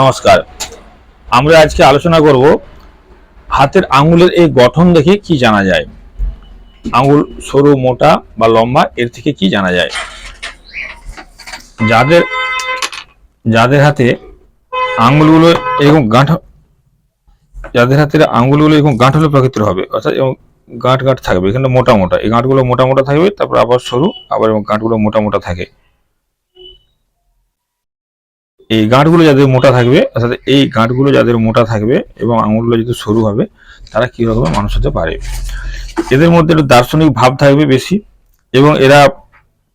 নমস্কার। আমরা আজকে আলোচনা করব হাতের আঙুলের এই গঠন দেখে কি জানা যায়। আঙুল সরু, মোটা বা লম্বা, এর থেকে কি জানা যায়? যাদের যাদের হাতে আঙুলগুলো এরকম গাঁঠ, যাদের হাতের আঙুলগুলো এরকম গাঁঠলো প্রকৃতির হবে, অর্থাৎ এবং গাঁট গাঁট থাকবে। এখানে মোটা মোটা, এই গাঁটগুলো মোটা মোটা থাকবে, তারপর আবার সরু, আবার এবং গাঁটগুলো মোটা মোটা থাকে। এই গাঁটগুলো যাদের মোটা থাকবে, অর্থাৎ এই গাঁটগুলো যাদের মোটা থাকবে এবং আঙুলগুলো যদি সরু হবে, তারা কি মানুষ হতে পারে। এদের মধ্যে একটু দার্শনিক ভাব থাকবে বেশি এবং এরা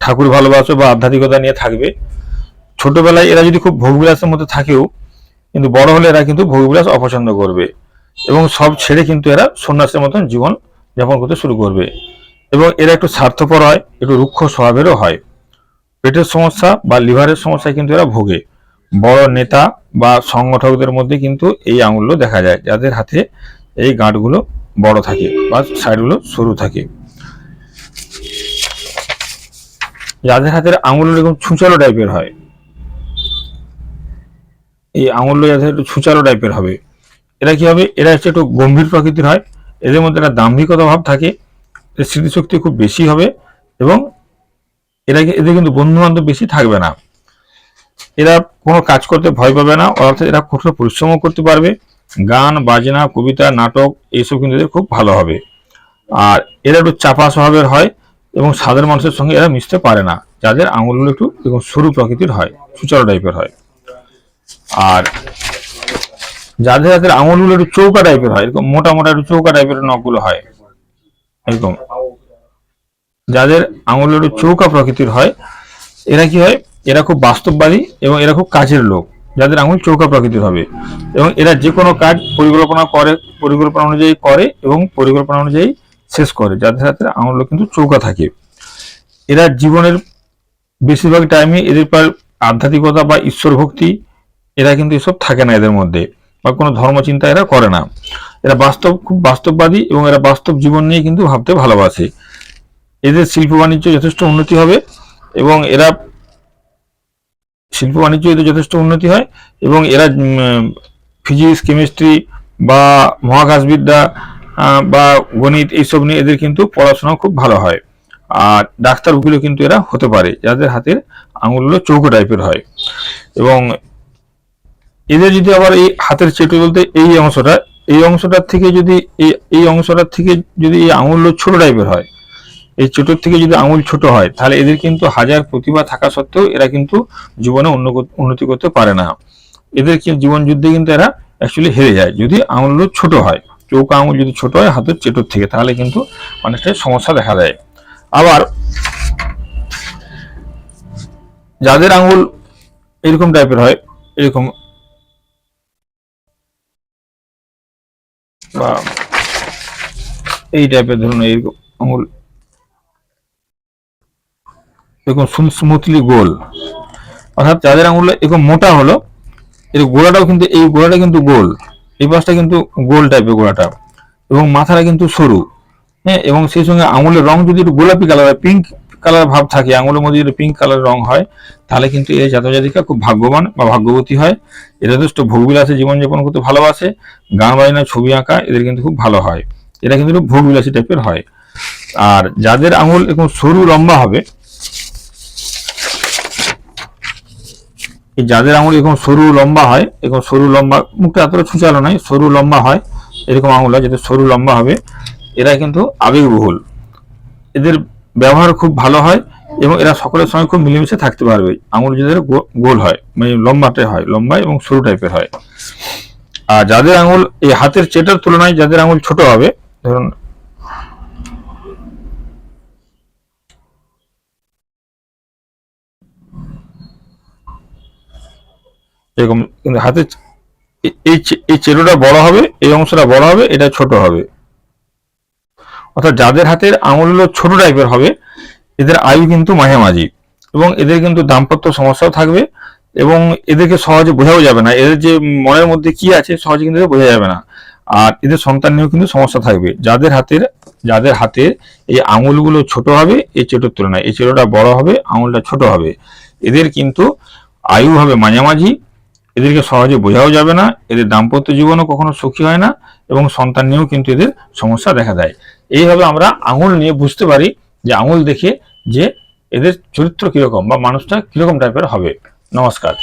ঠাকুর ভালোবাসে বা আধ্যাত্মিকতা নিয়ে থাকবে। ছোটবেলায় এরা যদি খুব ভোগবিলাসের মধ্যে থাকেও, কিন্তু বড় হলে এরা কিন্তু ভোগবিলাস অপছন্দ করবে এবং সব ছেড়ে কিন্তু এরা সন্ন্যাসের মতন জীবন যাপন করতে শুরু করবে এবং এরা একটু স্বার্থপর হয়, একটু রুক্ষ স্বভাবেরও হয়। পেটের সমস্যা বা লিভারের সমস্যায় কিন্তু এরা ভোগে। বড় নেতা বা সংগঠকদের মধ্যে কিন্তু এই আঙুলগুলো দেখা যায়, যাদের হাতে এই গাঁটগুলো বড় থাকে বা সাইডগুলো সরু থাকে। যাদের হাতের আঙুলগুলো এরকম ছুঁচালো টাইপের হয়। এই আঙুলগুলো যাদের একটু ছুঁচালো টাইপের হবে। এরা কি হবে? এরা হচ্ছে একটু গম্ভীর প্রকৃতির হয়। এদের মধ্যে একটা দাম্ভিকতা ভাব থাকে। স্মৃতিশক্তি খুব বেশি হবে এবং এরা এদের কিন্তু বন্ধু বান্ধব বেশি থাকবে না। এরা কোনো কাজ করতে ভয় পাবে না। অর্থাৎ এরা কঠোর পরিশ্রমও করতে পারবে। গান, বাজনা, কবিতা, নাটক, এইসব কিন্তু এদের খুব ভালো হবে। আর এরা একটু চাপা স্বভাবের হয় এবং সাধারণ মানুষের সঙ্গে এরা মিশতে পারে না। যাদের আঙুলগুলো একটু এরকম সরু প্রকৃতির হয়, সুচারু টাইপের হয়। আর যাদের যাদের আঙুলগুলো একটু চৌকা টাইপের হয়, এরকম মোটা মোটা একটু চৌকা টাইপের নখগুলো হয়, এরকম। যাদের আঙুল একটু চৌকা প্রকৃতির হয়, এরা কি হয়? এরা খুব বাস্তববাদী এবং এরা খুব কাজের লোক, যাদের আঙুল চৌকা প্রকৃতির হবে। এবং এরা যে কোনো কাজ পরিকল্পনা করে, পরিকল্পনা অনুযায়ী করে এবং পরিকল্পনা অনুযায়ী শেষ করে, যাদের হাতে আঙুলগুলো কিন্তু চৌকা থাকে। এরা জীবনের বেশিরভাগ টাইমে এদের পর আধ্যাত্মিকতা বা ঈশ্বর ভক্তি, এরা কিন্তু এসব থাকে না এদের মধ্যে বা কোনো ধর্মচিন্তা এরা করে না। এরা বাস্তব, খুব বাস্তববাদী এবং এরা বাস্তব জীবন নিয়ে কিন্তু ভাবতে ভালোবাসে। এদের শিল্প বাণিজ্য যথেষ্ট উন্নতি হবে এবং এরা শিল্প বাণিজ্য এদের যথেষ্ট উন্নতি হয় এবং এরা ফিজিক্স, কেমিস্ট্রি বা মহাকাশবিদ্যা বা গণিত এইসব নিয়ে এদের কিন্তু পড়াশোনা খুব ভালো হয়। আর ডাক্তার উকিলও কিন্তু এরা হতে পারে, যাদের হাতের আঙুলগুলো চৌকো টাইপের হয়। এবং এদের যদি আবার এই হাতের চেটু বলতে এই অংশটা, এই অংশটার থেকে যদি, এই এই অংশটার থেকে যদি এই আঙুলগুলো ছোট টাইপের হয় এই ছোটোর থেকে যদি আঙুল ছোট হয়, তাহলে এদের কিন্তু হাজার প্রতিভা থাকা সত্ত্বেও এরা কিন্তু জীবনে উন্ন- উন্নতি করতে পারে না। এদের জীবন যুদ্ধে কিন্তু এরা অ্যাকচুয়ালি হেরে যায়। যদি আঙুলগুলো ছোট হয় চৌকা আঙুল যদি ছোট হয়, হাতের চেটোর থেকে, তাহলে কিন্তু অনেকটা সমস্যা দেখা দেয়। আবার, যাদের আঙুল এরকম টাইপের হয়, এরকম বা এই টাইপের ধরুন এইরকম আঙুল এরকম স্মুথলি গোল। অর্থাৎ যাদের আঙুল এরকম মোটা হলো, এর গোড়াটাও কিন্তু, এই গোড়াটা কিন্তু গোল। এই পাশটা কিন্তু গোল টাইপের গোড়াটা এবং মাথাটা কিন্তু সরু। হ্যাঁ এবং সেই সঙ্গে আঙুলের রং যদি একটু গোলাপি কালার হয় পিঙ্ক কালার ভাব থাকে, আঙুলের মধ্যে যদি পিঙ্ক কালার রং হয়, তাহলে কিন্তু এই জাতক জাতিকা খুব ভাগ্যবান বা ভাগ্যবতী হয়। এরা যথেষ্ট ভোগবিলাসে জীবনযাপন করতে ভালোবাসে। গান বাজনা, ছবি আঁকা, এদের কিন্তু খুব ভালো হয়। এরা কিন্তু ভোগবিলাসী টাইপের হয়। আর যাদের আঙুল এরকম সরু লম্বা হবে যাদের আঙুল এরকম সরু লম্বা হয়, এরকম সরু লম্বা, মুখটা এতটা ছুচালো নয়, সরু লম্বা হয়, এরকম আঙুল হয় যাদের সরু লম্বা হবে, এরা কিন্তু আবেগবহুল। এদের ব্যবহার খুব ভালো হয় এবং এরা সকলের সঙ্গে খুব মিলেমিশে থাকতে পারবে। আঙুল যাদের গোল হয় মানে লম্বাটে হয়, লম্বা এবং সরু টাইপের হয়। আর যাদের আঙুল এই হাতের চেটার তুলনায় যাদের আঙুল ছোট হবে, ধরুন এরকম কিন্তু হাতের এ- এই চেরোটা বড় হবে, এই অংশটা বড় হবে, এটা ছোট হবে। অর্থাৎ যাদের হাতের আঙুলগুলো ছোট টাইপের হবে, এদের আয়ু কিন্তু মাঝামাঝি এবং এদের কিন্তু দাম্পত্য সমস্যাও থাকবে এবং এদেরকে সহজে বোঝাও যাবে না। এদের যে মনের মধ্যে কি আছে, সহজে কিন্তু বোঝা যাবে না। আর এদের সন্তান নিয়েও কিন্তু সমস্যা থাকবে। যাদের হাতের, যাদের হাতে এই আঙুলগুলো ছোট হবে, এই চেটোর তুলনায়। এই চেটোটা বড় হবে, আঙুলটা ছোট হবে। এদের কিন্তু আয়ু হবে মাঝামাঝি এদেরকে সহজে বোঝাও যাবে না, এদের দাম্পত্য জীবনও কখনো সুখী হয় না এবং সন্তান নিয়েও কিন্তু এদের সমস্যা দেখা দেয়। এইভাবে আমরা আঙুল নিয়ে বুঝতে পারি যে আঙুল দেখে যে এদের চরিত্র কীরকম বা মানুষটা কীরকম টাইপের হবে। নমস্কার।